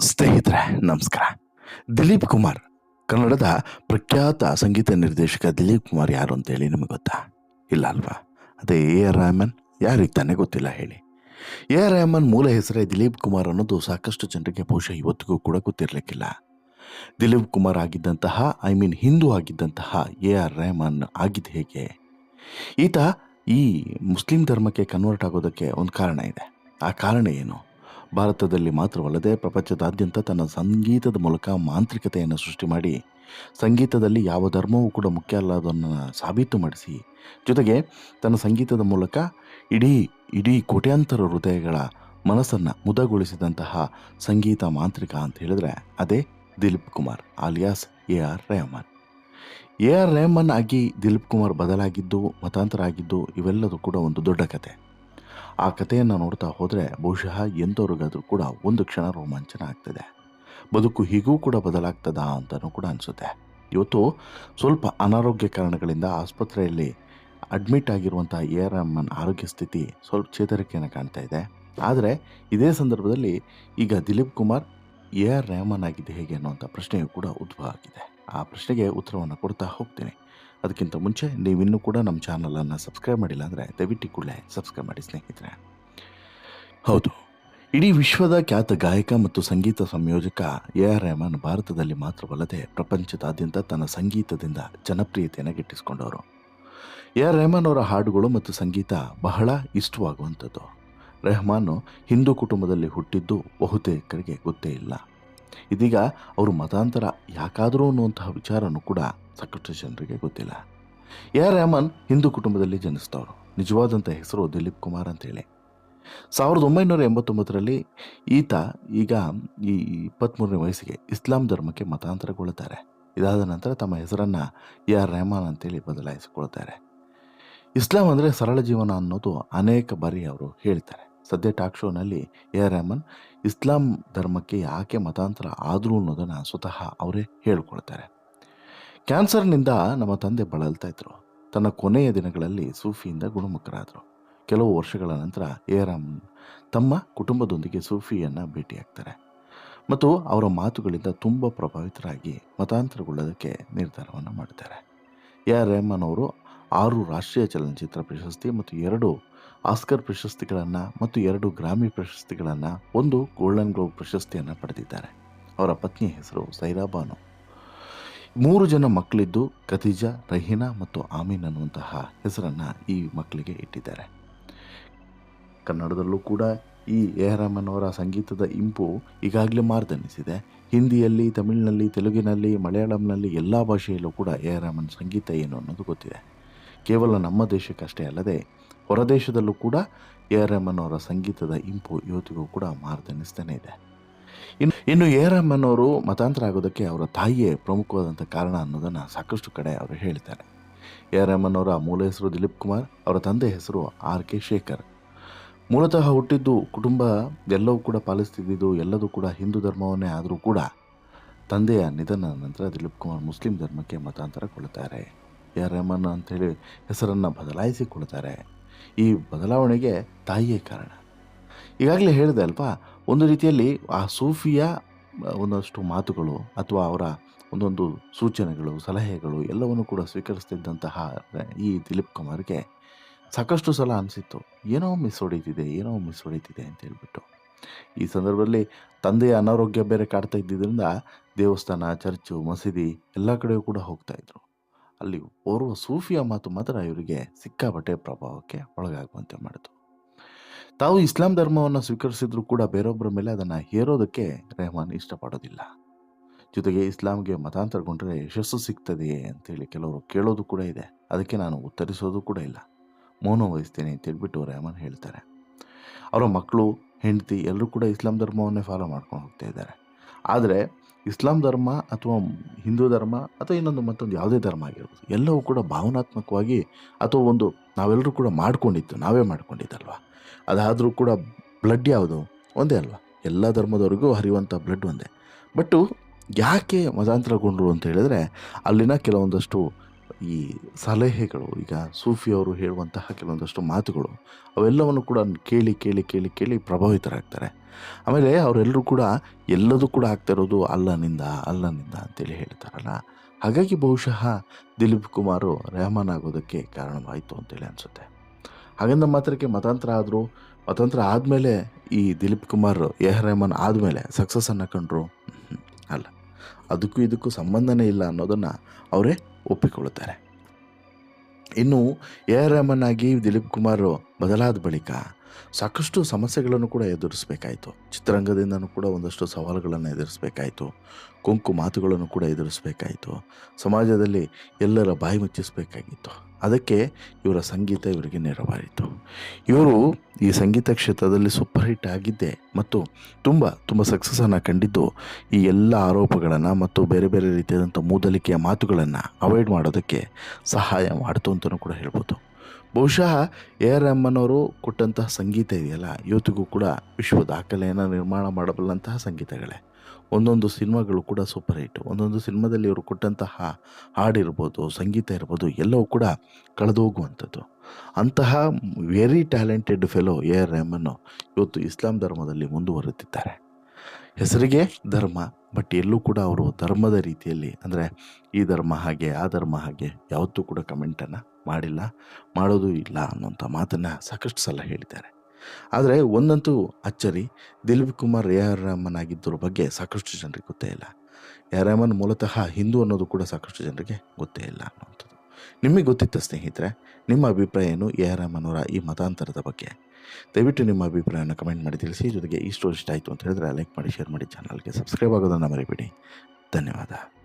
ಸ್ನೇಹಿತರೆ, ನಮಸ್ಕಾರ. ದಿಲೀಪ್ ಕುಮಾರ್, ಕನ್ನಡದ ಪ್ರಖ್ಯಾತ ಸಂಗೀತ ನಿರ್ದೇಶಕ ದಿಲೀಪ್ ಕುಮಾರ್ ಯಾರು ಅಂತೇಳಿ ನಿಮಗೆ ಗೊತ್ತಾ? ಇಲ್ಲ ಅಲ್ವಾ? ಅದೇ ಎ ಆರ್ ರಹಮನ್? ಯಾರಿಗೆ ತಾನೇ ಗೊತ್ತಿಲ್ಲ ಹೇಳಿ. ಎ ಆರ್ ರಹಮನ್ ಮೂಲ ಹೆಸರೇ ದಿಲೀಪ್ ಕುಮಾರ್ ಅನ್ನೋದು ಸಾಕಷ್ಟು ಜನರಿಗೆ ಬಹುಶಃ ಇವತ್ತಿಗೂ ಕೂಡ ಗೊತ್ತಿರಲಿಕ್ಕಿಲ್ಲ. ದಿಲೀಪ್ ಕುಮಾರ್ ಆಗಿದ್ದಂತಹ, ಐ ಮೀನ್ ಹಿಂದೂ ಆಗಿದ್ದಂತಹ ಎ ಆರ್ ರೆಹಮಾನ್ ಆಗಿದ್ದು ಹೇಗೆ? ಈತ ಈ ಮುಸ್ಲಿಂ ಧರ್ಮಕ್ಕೆ ಕನ್ವರ್ಟ್ ಆಗೋದಕ್ಕೆ ಒಂದು ಕಾರಣ ಇದೆ. ಆ ಕಾರಣ ಏನು? ಭಾರತದಲ್ಲಿ ಮಾತ್ರವಲ್ಲದೆ ಪ್ರಪಂಚದಾದ್ಯಂತ ತನ್ನ ಸಂಗೀತದ ಮೂಲಕ ಮಾಂತ್ರಿಕತೆಯನ್ನು ಸೃಷ್ಟಿ ಮಾಡಿ, ಸಂಗೀತದಲ್ಲಿ ಯಾವ ಧರ್ಮವೂ ಕೂಡ ಮುಖ್ಯ ಅಲ್ಲ ಅದನ್ನು ಸಾಬೀತು ಮಾಡಿಸಿ, ಜೊತೆಗೆ ತನ್ನ ಸಂಗೀತದ ಮೂಲಕ ಇಡೀ ಇಡೀ ಕೋಟ್ಯಾಂತರ ಹೃದಯಗಳ ಮನಸ್ಸನ್ನು ಮುದಗೊಳಿಸಿದಂತಹ ಸಂಗೀತ ಮಾಂತ್ರಿಕ ಅಂತ ಹೇಳಿದ್ರೆ ಅದೇ Dilip Kumar alias A R Rahman. A R Rahman ಆಗಿ ದಿಲೀಪ್ ಕುಮಾರ್ ಬದಲಾಗಿದ್ದು ಮತಾಂತರ ಆಗಿದ್ದು ಇವೆಲ್ಲದೂ ಕೂಡ ಒಂದು ದೊಡ್ಡ ಕತೆ. ಆ ಕಥೆಯನ್ನು ನೋಡ್ತಾ ಹೋದರೆ ಬಹುಶಃ ಎಂಥವ್ರಿಗಾದರೂ ಕೂಡ ಒಂದು ಕ್ಷಣ ರೋಮಾಂಚನ ಆಗ್ತದೆ. ಬದುಕು ಹೀಗೂ ಕೂಡ ಬದಲಾಗ್ತದಾ ಅಂತಲೂ ಕೂಡ ಅನಿಸುತ್ತೆ. ಇವತ್ತು ಸ್ವಲ್ಪ ಅನಾರೋಗ್ಯ ಕಾರಣಗಳಿಂದ ಆಸ್ಪತ್ರೆಯಲ್ಲಿ ಅಡ್ಮಿಟ್ ಆಗಿರುವಂಥ ಎ ಆರ್ ಎಮ್ಮನ್ ಆರೋಗ್ಯ ಸ್ಥಿತಿ ಸ್ವಲ್ಪ ಚೇತರಿಕೆಯನ್ನು ಕಾಣ್ತಾ ಇದೆ. ಆದರೆ ಇದೇ ಸಂದರ್ಭದಲ್ಲಿ ಈಗ ದಿಲೀಪ್ ಕುಮಾರ್ ಎ ಆರ್ ರೆಹಮನ್ ಆಗಿದ್ದು ಹೇಗೆ ಅನ್ನುವಂಥ ಪ್ರಶ್ನೆಯೂ ಕೂಡ ಉದ್ಭವ ಆಗಿದೆ. ಆ ಪ್ರಶ್ನೆಗೆ ಉತ್ತರವನ್ನು ಕೊಡ್ತಾ ಹೋಗ್ತೀನಿ. ಅದಕ್ಕಿಂತ ಮುಂಚೆ ನೀವಿನ್ನೂ ಕೂಡ ನಮ್ಮ ಚಾನಲನ್ನು ಸಬ್ಸ್ಕ್ರೈಬ್ ಮಾಡಿಲ್ಲ ಅಂದರೆ ದಯವಿಟ್ಟು ಕೂಡಲೇ ಸಬ್ಸ್ಕ್ರೈಬ್ ಮಾಡಿ ಸ್ನೇಹಿತರೆ. ಹೌದು, ಇಡೀ ವಿಶ್ವದ ಖ್ಯಾತ ಗಾಯಕ ಮತ್ತು ಸಂಗೀತ ಸಂಯೋಜಕ ಎ ಆರ್ ರೆಹಮಾನ್ ಭಾರತದಲ್ಲಿ ಮಾತ್ರವಲ್ಲದೆ ಪ್ರಪಂಚದಾದ್ಯಂತ ತನ್ನ ಸಂಗೀತದಿಂದ ಜನಪ್ರಿಯತೆಯನ್ನು ಗಿಟ್ಟಿಸಿಕೊಂಡವರು. ಎ ಆರ್ ರೆಹಮಾನ್ ಅವರ ಹಾಡುಗಳು ಮತ್ತು ಸಂಗೀತ ಬಹಳ ಇಷ್ಟವಾಗುವಂಥದ್ದು. ರೆಹಮಾನ್ ಹಿಂದೂ ಕುಟುಂಬದಲ್ಲಿ ಹುಟ್ಟಿದ್ದು ಬಹುತೇಕರಿಗೆ ಗೊತ್ತೇ ಇಲ್ಲ. ಇದೀಗ ಅವರು ಮತಾಂತರ ಯಾಕಾದರೂ ಅನ್ನುವಂತಹ ವಿಚಾರನೂ ಕೂಡ ಸಾಕಷ್ಟು ಜನರಿಗೆ ಗೊತ್ತಿಲ್ಲ. ಎ ಆರ್ ರೆಹಮಾನ್ ಹಿಂದೂ ಕುಟುಂಬದಲ್ಲಿ ಜನಿಸಿದವರು. ನಿಜವಾದಂಥ ಹೆಸರು ದಿಲೀಪ್ ಕುಮಾರ್ ಅಂತೇಳಿ ಸಾವಿರದ ಒಂಬೈನೂರ ಎಂಬತ್ತೊಂಬತ್ತರಲ್ಲಿ ಈತ ಈಗ ಈ ಇಪ್ಪತ್ತ್ಮೂರನೇ ವಯಸ್ಸಿಗೆ ಇಸ್ಲಾಂ ಧರ್ಮಕ್ಕೆ ಮತಾಂತರಗೊಳ್ಳುತ್ತಾರೆ. ಇದಾದ ನಂತರ ತಮ್ಮ ಹೆಸರನ್ನು ಎ ಆರ್ ರೆಹಮಾನ್ ಅಂತೇಳಿ ಬದಲಾಯಿಸಿಕೊಳ್ತಾರೆ ಇಸ್ಲಾಂ ಅಂದರೆ ಸರಳ ಜೀವನ ಅನ್ನೋದು ಅನೇಕ ಬಾರಿ ಅವರು ಹೇಳ್ತಾರೆ. ಸದ್ಯ ಟಾಕ್ ಶೋನಲ್ಲಿ ಎ ಆರ್ ರೆಹಮಾನ್ ಇಸ್ಲಾಂ ಧರ್ಮಕ್ಕೆ ಯಾಕೆ ಮತಾಂತರ ಆದರೂ ಅನ್ನೋದನ್ನು ಸ್ವತಃ ಅವರೇ ಹೇಳ್ಕೊಳ್ತಾರೆ. ಕ್ಯಾನ್ಸರ್ನಿಂದ ನಮ್ಮ ತಂದೆ ಬಳಲ್ತಾ ಇದ್ರು. ತನ್ನ ಕೊನೆಯ ದಿನಗಳಲ್ಲಿ ಸೂಫಿಯಿಂದ ಗುಣಮುಖರಾದರು. ಕೆಲವು ವರ್ಷಗಳ ನಂತರ ಎ ಆರ್ ರೆಹಮಾನ್ ತಮ್ಮ ಕುಟುಂಬದೊಂದಿಗೆ ಸೂಫಿಯನ್ನು ಭೇಟಿಯಾಗ್ತಾರೆ. ಮತ್ತು ಅವರ ಮಾತುಗಳಿಂದ ತುಂಬ ಪ್ರಭಾವಿತರಾಗಿ ಮತಾಂತರಗೊಳ್ಳೋದಕ್ಕೆ ನಿರ್ಧಾರವನ್ನು ಮಾಡ್ತಾರೆ. ಎ ಆರ್ ರೆಹಮಾನ್ ಅವರು ಆರು ರಾಷ್ಟ್ರೀಯ ಚಲನಚಿತ್ರ ಪ್ರಶಸ್ತಿ ಮತ್ತು ಎರಡು ಆಸ್ಕರ್ ಪ್ರಶಸ್ತಿಗಳನ್ನು ಮತ್ತು ಎರಡು ಗ್ರಾಮಿ ಪ್ರಶಸ್ತಿಗಳನ್ನು ಒಂದು ಗೋಲ್ಡನ್ ಗ್ಲೋಬ್ ಪ್ರಶಸ್ತಿಯನ್ನು ಪಡೆದಿದ್ದಾರೆ. ಅವರ ಪತ್ನಿಯ ಹೆಸರು ಸೈರಾ ಬಾನು. ಮೂರು ಜನ ಮಕ್ಕಳಿದ್ದು ಖದೀಜಾ, ರಹೀನಾ ಮತ್ತು ಆಮೀನ್ ಅನ್ನುವಂತಹ ಹೆಸರನ್ನು ಈ ಮಕ್ಕಳಿಗೆ ಇಟ್ಟಿದ್ದಾರೆ. ಕನ್ನಡದಲ್ಲೂ ಕೂಡ ಈ ಎ ಅವರ ಸಂಗೀತದ ಇಂಪು ಈಗಾಗಲೇ ಮಾರ್ದನಿಸಿದೆ. ಹಿಂದಿಯಲ್ಲಿ, ತಮಿಳಿನಲ್ಲಿ, ತೆಲುಗಿನಲ್ಲಿ, ಮಲಯಾಳಂನಲ್ಲಿ ಎಲ್ಲ ಭಾಷೆಯಲ್ಲೂ ಕೂಡ ಎ ಸಂಗೀತ ಏನು ಅನ್ನೋದು ಗೊತ್ತಿದೆ. ಕೇವಲ ನಮ್ಮ ದೇಶಕ್ಕಷ್ಟೇ ಅಲ್ಲದೆ ಹೊರದೇಶದಲ್ಲೂ ಕೂಡ ಎ ಆರ್ ರೆಹಮಾನ್ ಅವರ ಸಂಗೀತದ ಇಂಪು ಇವತ್ತಿಗೂ ಕೂಡ ಮಾರ್ದನಿಸ್ತಾನೆ ಇದೆ. ಇನ್ನು ಇನ್ನು ಎ ಆರ್ ರೆಹಮಾನ್ ಅವರು ಮತಾಂತರ ಆಗೋದಕ್ಕೆ ಅವರ ತಾಯಿಯೇ ಪ್ರಮುಖವಾದಂಥ ಕಾರಣ ಅನ್ನೋದನ್ನು ಸಾಕಷ್ಟು ಕಡೆ ಅವರು ಹೇಳ್ತಾರೆ ಎ ಆರ್ ರೆಹಮಾನ್ ಅವರ ಮೂಲ ಹೆಸರು ದಿಲೀಪ್ ಕುಮಾರ್, ಅವರ ತಂದೆ ಹೆಸರು ಆರ್ ಕೆ ಶೇಖರ್. ಮೂಲತಃ ಹುಟ್ಟಿದ್ದು ಕುಟುಂಬ ಎಲ್ಲವೂ ಕೂಡ ಪಾಲಿಸ್ತಿದ್ದಿದ್ದು ಎಲ್ಲದೂ ಕೂಡ ಹಿಂದೂ ಧರ್ಮವನ್ನೇ ಆದರೂ ಕೂಡ ತಂದೆಯ ನಿಧನ ನಂತರ ದಿಲೀಪ್ ಕುಮಾರ್ ಮುಸ್ಲಿಂ ಧರ್ಮಕ್ಕೆ ಮತಾಂತರಗೊಳ್ಳುತ್ತಾರೆ. ಎ ಆರ್ ರೆಹಮಾನ್ ಅಂಥೇಳಿ ಹೆಸರನ್ನು ಬದಲಾಯಿಸಿಕೊಳ್ತಾರೆ. ಈ ಬದಲಾವಣೆಗೆ ತಾಯಿಯೇ ಕಾರಣ. ಈಗಾಗಲೇ ಹೇಳಿದೆ ಅಲ್ವಾ, ಒಂದು ರೀತಿಯಲ್ಲಿ ಆ ಸೂಫಿಯ ಒಂದಷ್ಟು ಮಾತುಗಳು ಅಥವಾ ಅವರ ಒಂದೊಂದು ಸೂಚನೆಗಳು, ಸಲಹೆಗಳು ಎಲ್ಲವನ್ನು ಕೂಡ ಸ್ವೀಕರಿಸ್ತಿದ್ದಂತಹ ಈ ದಿಲೀಪ್ ಕುಮಾರ್ಗೆ ಸಾಕಷ್ಟು ಸಲ ಅನಿಸಿತ್ತು, ಏನೋ ಮಿಸ್ ಹೊಡೀತಿದೆ, ಏನೋ ಮಿಸ್ ಹೊಡೀತಿದೆ ಅಂತ ಹೇಳ್ಬಿಟ್ಟು. ಈ ಸಂದರ್ಭದಲ್ಲಿ ತಂದೆಯ ಅನಾರೋಗ್ಯ ಬೇರೆ ಕಾಡ್ತಾ ಇದ್ದಿದ್ದರಿಂದ ದೇವಸ್ಥಾನ, ಚರ್ಚು, ಮಸೀದಿ ಎಲ್ಲ ಕಡೆಯೂ ಕೂಡ ಹೋಗ್ತಾ ಇದ್ರು. ಅಲ್ಲಿ ಓರ್ವ ಸೂಫಿಯ ಮಾತು ಮಾತ್ರ ಇವರಿಗೆ ಸಿಕ್ಕಾಪಟ್ಟೆ ಪ್ರಭಾವಕ್ಕೆ ಒಳಗಾಗುವಂತೆ ಮಾಡಿತು. ತಾವು ಇಸ್ಲಾಂ ಧರ್ಮವನ್ನು ಸ್ವೀಕರಿಸಿದ್ರು ಕೂಡ ಬೇರೊಬ್ಬರ ಮೇಲೆ ಅದನ್ನು ಹೇರೋದಕ್ಕೆ ರೆಹಮಾನ್ ಇಷ್ಟಪಡೋದಿಲ್ಲ. ಜೊತೆಗೆ ಇಸ್ಲಾಂಗೆ ಮತಾಂತರಗೊಂಡ್ರೆ ಯಶಸ್ಸು ಸಿಗ್ತದೆಯೇ ಅಂತೇಳಿ ಕೆಲವರು ಕೇಳೋದು ಕೂಡ ಇದೆ. ಅದಕ್ಕೆ ನಾನು ಉತ್ತರಿಸೋದು ಕೂಡ ಇಲ್ಲ. ಮೌನ ವಹಿಸ್ತೇನೆ ಅಂತ ಹೇಳ್ಬಿಟ್ಟು ರೆಹಮಾನ್ ಹೇಳ್ತಾರೆ. ಅವರ ಮಕ್ಕಳು, ಹೆಂಡತಿ ಎಲ್ಲರೂ ಕೂಡ ಇಸ್ಲಾಂ ಧರ್ಮವನ್ನೇ ಫಾಲೋ ಮಾಡ್ಕೊಂಡು ಹೋಗ್ತಾ ಇದ್ದಾರೆ. ಆದರೆ ಇಸ್ಲಾಂ ಧರ್ಮ ಅಥವಾ ಹಿಂದೂ ಧರ್ಮ ಅಥವಾ ಇನ್ನೊಂದು ಮತ್ತೊಂದು ಯಾವುದೇ ಧರ್ಮ ಆಗಿರ್ಬೋದು, ಎಲ್ಲವೂ ಕೂಡ ಭಾವನಾತ್ಮಕವಾಗಿ ಅಥವಾ ಒಂದು ನಾವೆಲ್ಲರೂ ಕೂಡ ಮಾಡ್ಕೊಂಡಿದ್ದು, ನಾವೇ ಮಾಡ್ಕೊಂಡಿದ್ದಲ್ವ? ಅದಾದರೂ ಕೂಡ ಬ್ಲಡ್ ಯಾವುದು? ಒಂದೇ ಅಲ್ವಾ? ಎಲ್ಲ ಧರ್ಮದವರಿಗೂ ಹರಿಯುವಂಥ ಬ್ಲಡ್ ಒಂದೇ. ಬಟ್ಟು ಯಾಕೆ ಮತಾಂತರಗೊಂಡರು ಅಂತ ಹೇಳಿದ್ರೆ, ಅಲ್ಲಿನ ಕೆಲವೊಂದಷ್ಟು ಈ ಸಲಹೆಗಳು, ಈಗ ಸೂಫಿಯವರು ಹೇಳುವಂತಹ ಕೆಲವೊಂದಷ್ಟು ಮಾತುಗಳು, ಅವೆಲ್ಲವನ್ನು ಕೂಡ ಕೇಳಿ ಕೇಳಿ ಕೇಳಿ ಕೇಳಿ ಪ್ರಭಾವಿತರಾಗ್ತಾರೆ. ಆಮೇಲೆ ಅವರೆಲ್ಲರೂ ಕೂಡ ಎಲ್ಲದೂ ಕೂಡ ಆಗ್ತಾ ಇರೋದು ಅಲ್ಲನಿಂದ ಅಲ್ಲನಿಂದ ಅಂತೇಳಿ ಹೇಳ್ತಾರಲ್ಲ. ಹಾಗಾಗಿ ಬಹುಶಃ ದಿಲೀಪ್ ಕುಮಾರು ರೆಹಮಾನ್ ಆಗೋದಕ್ಕೆ ಕಾರಣವಾಯಿತು ಅಂತೇಳಿ ಅನಿಸುತ್ತೆ. ಹಾಗಂದ ಮಾತ್ರಕ್ಕೆ ಮತಾಂತರ ಆದರೂ, ಮತಾಂತರ ಆದಮೇಲೆ ಈ ದಿಲೀಪ್ ಕುಮಾರ್, ಎ ಆರ್ ರೆಹಮಾನ್ ಆದಮೇಲೆ ಸಕ್ಸಸ್ಸನ್ನು ಕಂಡ್ರು? ಅಲ್ಲ. ಅದಕ್ಕೂ ಇದಕ್ಕೂ ಸಂಬಂಧನೇ ಇಲ್ಲ ಅನ್ನೋದನ್ನು ಅವರೇ ಒಪ್ಪಿಕೊಳ್ಳುತ್ತಾರೆ. ಇನ್ನು ಎ ಆರ್ ರೆಹಮಾನ್ ಆಗಿ ದಿಲೀಪ್ ಕುಮಾರ್ ಬದಲಾದ ಬಳಿಕ ಸಾಕಷ್ಟು ಸಮಸ್ಯೆಗಳನ್ನು ಕೂಡ ಎದುರಿಸಬೇಕಾಯಿತು. ಚಿತ್ರರಂಗದಿಂದನೂ ಕೂಡ ಒಂದಷ್ಟು ಸವಾಲುಗಳನ್ನು ಎದುರಿಸಬೇಕಾಯಿತು. ಕುಂಕು ಮಾತುಗಳನ್ನು ಕೂಡ ಎದುರಿಸಬೇಕಾಯಿತು. ಸಮಾಜದಲ್ಲಿ ಎಲ್ಲರ ಬಾಯಿ ಮುಚ್ಚಿಸಬೇಕಾಗಿತ್ತು. ಅದಕ್ಕೆ ಇವರ ಸಂಗೀತ ಇವರಿಗೆ ನೆರವಾಯಿತು. ಇವರು ಈ ಸಂಗೀತ ಕ್ಷೇತ್ರದಲ್ಲಿ ಸೂಪರ್ ಹಿಟ್ ಆಗಿದ್ದೆ ಮತ್ತು ತುಂಬ ತುಂಬ ಸಕ್ಸಸ್ಸನ್ನು ಕಂಡಿದ್ದು ಈ ಎಲ್ಲ ಆರೋಪಗಳನ್ನು ಮತ್ತು ಬೇರೆ ಬೇರೆ ರೀತಿಯಾದಂಥ ಮೂದಲಿಕೆಯ ಮಾತುಗಳನ್ನು ಅವಾಯ್ಡ್ ಮಾಡೋದಕ್ಕೆ ಸಹಾಯ ಮಾಡಿತು ಅಂತಲೂ ಕೂಡ ಹೇಳ್ಬೋದು. ಬಹುಶಃ ಎ ಆರ್ ಎಮ್ಮನವರು ಕೊಟ್ಟಂತಹ ಸಂಗೀತ ಇದೆಯಲ್ಲ, ಇವತ್ತಿಗೂ ಕೂಡ ವಿಶ್ವ ದಾಖಲೆಯನ್ನು ನಿರ್ಮಾಣ ಮಾಡಬಲ್ಲಂತಹ ಸಂಗೀತಗಳೇ. ಒಂದೊಂದು ಸಿನಿಮಾಗಳು ಕೂಡ ಸೂಪರ್ ಹಿಟ್ ಒಂದೊಂದು ಸಿನಿಮಾದಲ್ಲಿ ಇವರು ಕೊಟ್ಟಂತಹ ಹಾಡಿರ್ಬೋದು, ಸಂಗೀತ ಇರ್ಬೋದು, ಎಲ್ಲವೂ ಕೂಡ ಕಳೆದು ಹೋಗುವಂಥದ್ದು ಅಂತಹ very talented fellow A R ಇವತ್ತು ಇಸ್ಲಾಂ ಧರ್ಮದಲ್ಲಿ ಮುಂದುವರೆದಿದ್ದಾರೆ. ಹೆಸರಿಗೆ ಧರ್ಮ, ಬಟ್ ಎಲ್ಲೂ ಕೂಡ ಅವರು ಧರ್ಮದ ರೀತಿಯಲ್ಲಿ, ಅಂದರೆ ಈ ಧರ್ಮ ಹಾಗೆ, ಆ ಧರ್ಮ ಹಾಗೆ ಯಾವತ್ತೂ ಕೂಡ ಕಮೆಂಟನ್ನು ಮಾಡಿಲ್ಲ, ಮಾಡೋದು ಇಲ್ಲ ಅನ್ನೋಂಥ ಮಾತನ್ನು ಸಾಕಷ್ಟು ಸಲ ಹೇಳಿದ್ದಾರೆ. ಆದರೆ ಒಂದಂತೂ ಅಚ್ಚರಿ, ದಿಲೀಪ್ ಕುಮಾರ್ ಎ ಆರ್ ಆಗಿದ್ದರ ಬಗ್ಗೆ ಸಾಕಷ್ಟು ಜನರಿಗೆ ಗೊತ್ತೇ ಇಲ್ಲ. ಎ ಆರ್ ಮೂಲತಃ ಹಿಂದೂ ಅನ್ನೋದು ಕೂಡ ಸಾಕಷ್ಟು ಜನರಿಗೆ ಗೊತ್ತೇ ಇಲ್ಲ ಅನ್ನುವಂಥದ್ದು. ನಿಮಗೆ ಗೊತ್ತಿತ್ತು ಸ್ನೇಹಿತರೆ, ನಿಮ್ಮ ಅಭಿಪ್ರಾಯ ಏನು ಎ ಆರ್ ರೆಹಮಾನ್ ಈ ಮತಾಂತರದ ಬಗ್ಗೆ. ದಯವಿಟ್ಟು ನಿಮ್ಮ ಅಭಿಪ್ರಾಯವನ್ನು ಕಮೆಂಟ್ ಮಾಡಿ ತಿಳಿಸಿ, ಜೊತೆಗೆ ಈ ಸ್ಟೋರಿ ಇಷ್ಟ ಆಯಿತು ಅಂತ ಹೇಳಿದ್ರೆ ಲೈಕ್ ಮಾಡಿ, ಶೇರ್ ಮಾಡಿ, ಚಾನಲ್ಗೆ ಸಬ್ಸ್ಕ್ರೈಬ್ ಆಗೋದನ್ನು ಮರಿಬೇಡಿ. ಧನ್ಯವಾದ.